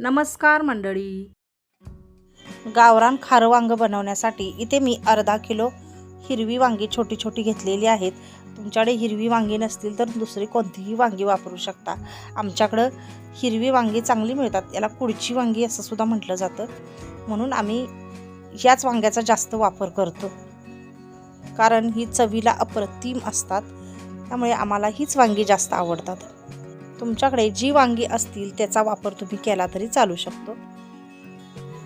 नमस्कार मंडळी. गावरान खारं वांगं बनवण्यासाठी इथे मी अर्धा किलो हिरवी वांगी छोटी छोटी घेतलेली आहेत. तुमच्याकडे हिरवी वांगी नसतील तर दुसरी कोणतीही वांगी वापरू शकता. आमच्याकडं हिरवी वांगी चांगली मिळतात. याला कुडची वांगी असं सुद्धा म्हटलं जातं. म्हणून आम्ही याच वांग्याचा जास्त वापर करतो. कारण ही चवीला अप्रतिम असतात. त्यामुळे आम्हाला हीच वांगी जास्त आवडतात. तुमच्याकडे जी वांगी असतील त्याचा वापर तुम्ही केला तरी चालू शकतो.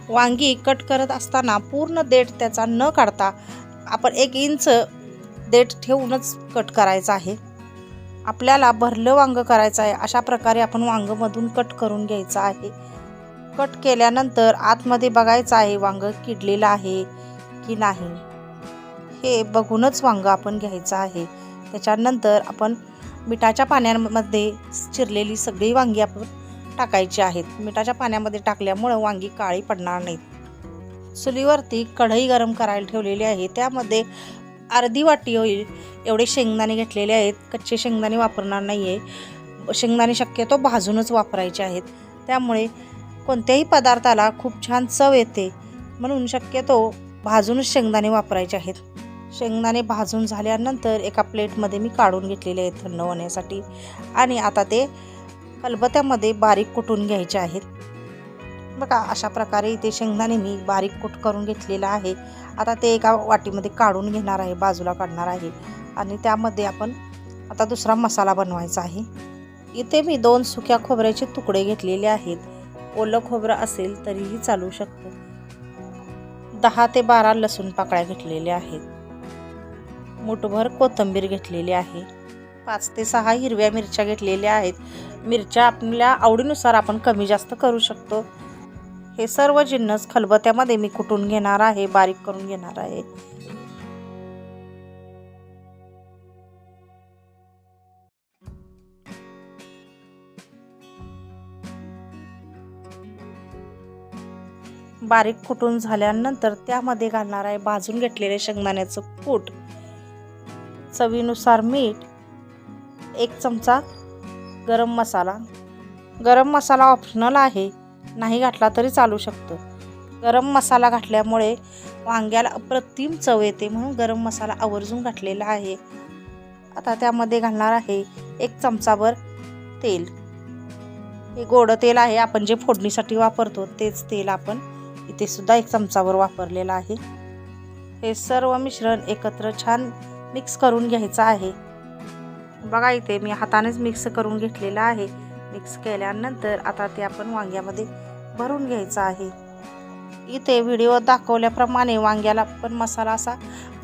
वांगी कट करत असताना पूर्ण देठ त्याचा न काढता आपण एक इंच देठ ठेवूनच कट करायचा आहे. आपल्याला भरलं वांगं करायचं आहे अशा प्रकारे आपण वांगंमधून कट करून घ्यायचं आहे. कट केल्यानंतर आतमध्ये बघायचं आहे वांगं किडलेलं आहे की नाही. हे बघूनच वांगं आपण घ्यायचं आहे. त्याच्यानंतर आपण मिठाच्या पाण्यामध्ये चिरलेली सगळी वांगी आपण टाकायची आहेत. मिठाच्या पाण्यामध्ये टाकल्यामुळं वांगी काळी पडणार नाहीत. चुलीवरती कढई गरम करायला ठेवलेली आहे. त्यामध्ये अर्धी वाटी होईल. एवढे शेंगदाणे घेतलेले आहेत. कच्चे शेंगदाणे वापरणार नाही आहे शेंगदाणे शक्यतो भाजूनच वापरायचे आहेत. त्यामुळे कोणत्याही पदार्थाला खूप छान चव येते. म्हणून शक्यतो भाजूनच शेंगदाणे वापरायचे आहेत. शेंगदाणे भाजून झाल्यानंतर एका प्लेटमध्ये मी काढून घेतलेले आहेत थंड होण्यासाठी. आणि आता ते खलबत्यामध्ये बारीक कुटून घ्यायचे आहेत. बघा अशा प्रकारे इथे शेंगदाणे मी बारीक कुट करून घेतलेलं आहे. आता ते एका वाटीमध्ये काढून घेणार आहे बाजूला काढणार आहे. आणि त्यामध्ये आपण आता दुसरा मसाला बनवायचा आहे. इथे मी दोन सुक्या खोबऱ्याचे तुकडे घेतलेले आहेत. ओलं खोबरं असेल तरीही चालू शकतं. दहा ते बारा लसूण पाकळ्या घेतलेल्या आहेत. मुठभर कोथिंबीर घेतलेली आहे. पाच ते सहा हिरव्या मिरच्या घेतलेल्या आहेत. मिरच्या आपल्या आवडीनुसार आपण कमी जास्त करू शकतो. हे सर्व जिन्नस खलबत्यामध्ये मी कुटून घेणार आहे बारीक करून घेणार आहे. बारीक कुटून झाल्यानंतर त्यामध्ये घालणार आहे भाजून घेतलेले शेंगदाण्याचं कूट. चवीनुसार मीठ एक चमचा गरम मसाला. गरम मसाला ऑप्शनल आहे नाही घातला तरी चालू शकतो. गरम मसाला घातल्यामुळे वांग्याला अप्रतिम चव येते म्हणून गरम मसाला आवर्जून घातलेला आहे. आता त्यामध्ये घालणार आहे एक चमचाभर तेल. हे गोडं तेल आहे आपण जे फोडणीसाठी वापरतो तेच तेल आपण इथे सुद्धा एक चमचाभर वापरलेलं आहे. हे सर्व मिश्रण एकत्र छान मिक्स करून घ्यायचं आहे. बघा इथे मी हातानेच मिक्स करून घेतलेलं आहे. मिक्स केल्यानंतर आता ते आपण वांग्यामध्ये भरून घ्यायचं आहे. इथे व्हिडिओ दाखवल्याप्रमाणे वांग्याला पण मसाला असा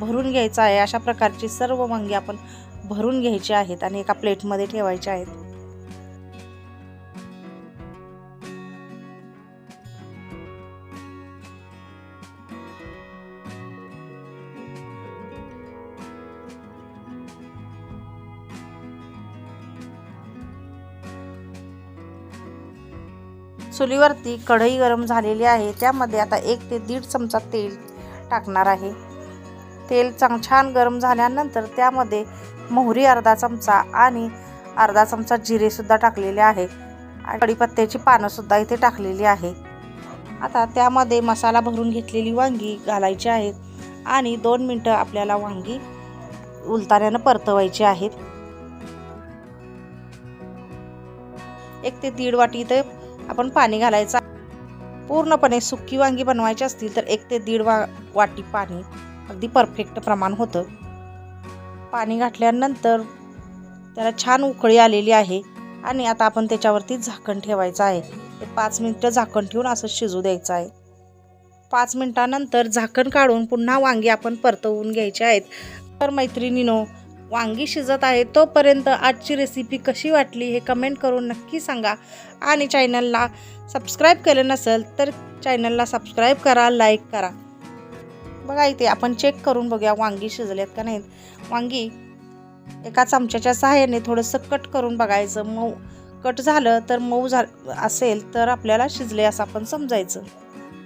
भरून घ्यायचा आहे. अशा प्रकारची सर्व वांगी आपण भरून घ्यायची आहेत आणि एका प्लेटमध्ये ठेवायचे आहेत. चुलीवरती कढई गरम झालेली आहे. त्यामध्ये आता एक ते दीड चमचा तेल टाकणार आहे. तेल चांग छान गरम झाल्यानंतर त्यामध्ये मोहरी अर्धा चमचा आणि अर्धा चमचा जिरेसुद्धा टाकलेले आहे. आणि कढीपत्त्याची पानंसुद्धा इथे टाकलेली आहे. आता त्यामध्ये मसाला भरून घेतलेली वांगी घालायची आहेत आणि दोन मिनटं आपल्याला वांगी उलताण्यानं परतवायची आहेत. एक ते दीड वाटी इथे आपण पाणी घालायचं. पूर्णपणे सुकी वांगी बनवायची असतील तर एक ते दीड वा वाटी पाणी अगदी परफेक्ट प्रमाण होतं. पाणी घातल्यानंतर त्याला छान उकळी आलेली आहे आणि आता आपण त्याच्यावरती झाकण ठेवायचं आहे. ते पाच मिनटं झाकण ठेवून असं शिजू द्यायचं आहे. पाच मिनटानंतर झाकण काढून पुन्हा वांगी आपण परतवून घ्यायचे आहेत. तर मैत्रिणीनो वांगी शिजत आहे तोपर्यंत आजची रेसिपी कशी वाटली हे कमेंट करून नक्की सांगा. आणि चॅनलला सबस्क्राईब केलं नसेल तर चॅनलला सबस्क्राईब करा लाईक करा. बघा इथे आपण चेक करून बघूया वांगी शिजलेत का नाहीत. वांगी एका चमच्याच्या सहाय्याने थोडंसं कट करून बघायचं. मऊ कट झालं तर मऊ झा असेल तर आपल्याला शिजले असं आपण समजायचं.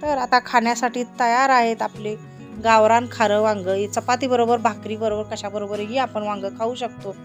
तर आता खाण्यासाठी तयार आहेत आपले गावरान खारं बरोबर चपातीबरोबर भाकरीबरोबर कशाबरोबरही आपण वांग खाऊ शकतो.